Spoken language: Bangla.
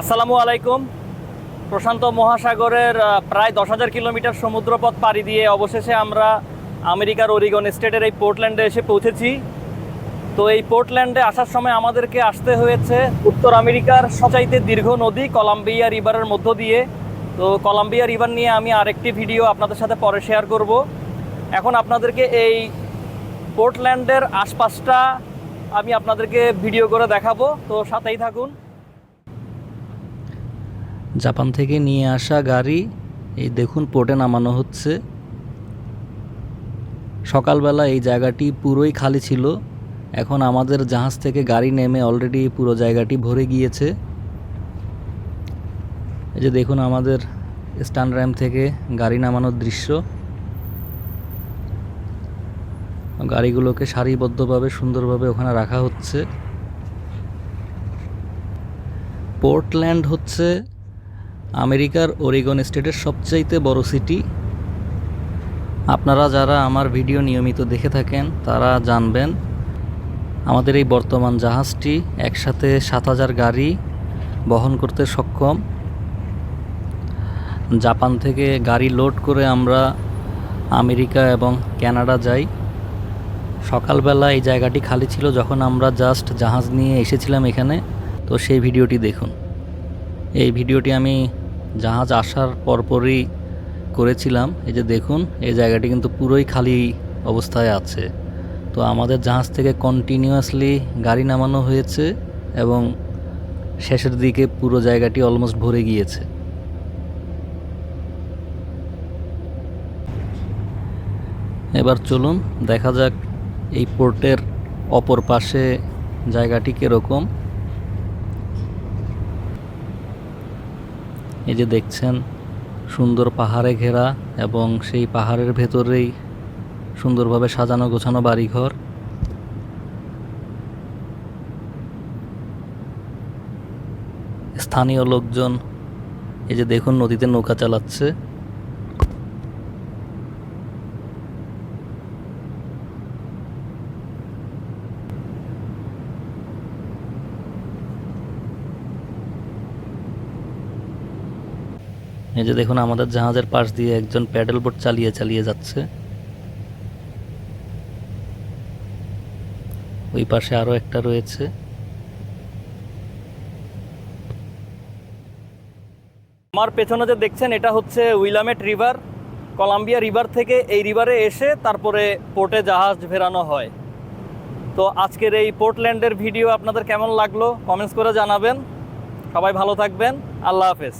আসসালামু আলাইকুম। প্রশান্ত মহাসাগরের প্রায় দশ হাজার কিলোমিটার সমুদ্রপথ পাড়ি দিয়ে অবশেষে আমরা আমেরিকার ওরিগন স্টেটের এই পোর্টল্যান্ডে এসে পৌঁছেছি। তো এই পোর্টল্যান্ডে আসার সময় আমাদেরকে আসতে হয়েছে উত্তর আমেরিকার সবচাইতে দীর্ঘ নদী কলাম্বিয়া রিভারের মধ্য দিয়ে। তো কলাম্বিয়া রিভার নিয়ে আমি আরেকটি ভিডিও আপনাদের সাথে পরে শেয়ার করব। এখন আপনাদেরকে এই পোর্টল্যান্ডের আশপাশটা আমি আপনাদেরকে ভিডিও করে দেখাবো। তো সাথেই থাকুন। জাপান থেকে নিয়ে আসা গাড়ি, এই দেখুন পোর্টে নামানো হচ্ছে। সকালবেলা এই জায়গাটি পুরোই খালি ছিল। এখন আমাদের জাহাজ থেকে গাড়ি নেমে অলরেডি পুরো জায়গাটি ভরে গিয়েছে। এই যে দেখুন আমাদের স্ট্যান্ড র্যাম থেকে গাড়ি নামানোর দৃশ্য। গাড়িগুলোকে সারিবদ্ধভাবে, সুন্দরভাবে ওখানে রাখা হচ্ছে। পোর্টল্যান্ড হচ্ছে আমেরিকার ওরিগন স্টেটের সবচাইতে বড় সিটি। আপনারা যারা আমার ভিডিও নিয়মিত দেখে থাকেন, তারা জানবেন আমাদের এই বর্তমান জাহাজটি একসাথে সাত হাজার গাড়ি বহন করতে সক্ষম। জাপান থেকে গাড়ি লোড করে আমরা আমেরিকা এবং কানাডা যাই। সকালবেলা এই জায়গাটি খালি ছিল যখন আমরা জাস্ট জাহাজ নিয়ে এসেছিলাম এখানে। তো সেই ভিডিওটি দেখুন। এই ভিডিওটি আমি জাহাজ আসার পরপরই করেছিলাম। এই যে দেখুন, এই জায়গাটি কিন্তু পুরোই খালি অবস্থায় আছে। তো আমাদের জাহাজ থেকে কন্টিনিউয়াসলি গাড়ি নামানো হয়েছে এবং শেষের দিকে পুরো জায়গাটি অলমোস্ট ভরে গিয়েছে। এবার চলুন, দেখা যাক এই পোর্টের অপর পাশে জায়গাটি কীরকম। এই যে দেখছেন, সুন্দর পাহাড়ে ঘেরা এবং সেই পাহাড়ের ভেতরেই সুন্দরভাবে সাজানো গোছানো বাড়িঘর। স্থানীয় লোকজন এই যে দেখুন নদীতে নৌকা চালাচ্ছে। এই যে দেখুন আমাদের জাহাজের পাশ দিয়ে একজন প্যাডেল বোট চালিয়ে চালিয়ে যাচ্ছে। ওই পাশে আরও একটা রয়েছে। আমার পেছনে যে দেখছেন, এটা হচ্ছে উইলামেট রিভার, কলাম্বিয়া রিভার থেকে এই রিভারে এসে তারপরে পোর্টে জাহাজ ফেরানো হয়। তো আজকের এই পোর্টল্যান্ডের ভিডিও আপনাদের কেমন লাগল? কমেন্টস করে জানাবেন। সবাই ভালো থাকবেন। আল্লাহ হাফেজ।